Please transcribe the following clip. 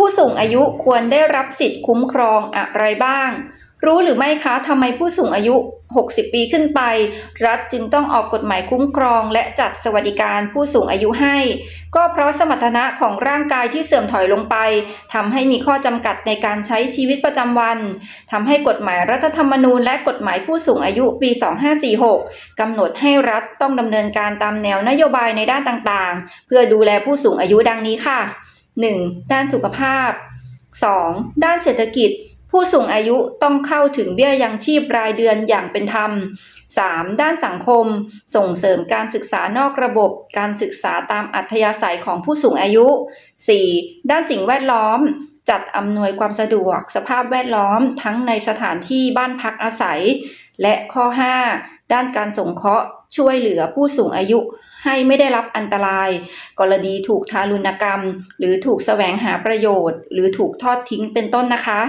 ผู้สูงอายุควรได้รับสิทธิ์คุ้มครองอะไรบ้าง รู้หรือไม่คะทำไมผู้สูงอายุ 60 ปีขึ้นไป รัฐจึงต้องออกกฎหมายคุ้มครอง และจัดสวัสดิการผู้สูงอายุให้ ก็เพราะสมรรถนะของร่างกายที่เสื่อมถอยลงไปทำให้มีข้อจำกัดในการใช้ชีวิตประจำวันทำให้กฎหมายรัฐธรรมนูญและกฎหมายผู้สูงอายุปี 2546กำหนดให้รัฐต้องดำเนินการตามแนวนโยบายในด้านต่างๆ เพื่อดูแลผู้สูงอายุดังนี้ค่ะ 1. ด้านสุขภาพ 2. ด้านเศรษฐกิจ ผู้สูงอายุต้องเข้าถึงเบี้ยยังชีพรายเดือนอย่างเป็นธรรม 3. ด้านสังคม ส่งเสริมการศึกษานอกระบบ การศึกษาตามอัธยาศัยของผู้สูงอายุ 4. ด้านสิ่งแวดล้อม จัดอำนวยความสะดวกสภาพแวดล้อมทั้งในสถานที่บ้านพักอาศัย และข้อ 5 ด้านการสงเคราะห์ช่วยเหลือผู้สูงอายุให้ไม่ได้รับอันตราย กรณีถูกทารุณกรรม หรือถูกแสวงหาประโยชน์ หรือถูกทอดทิ้งเป็นต้นนะคะ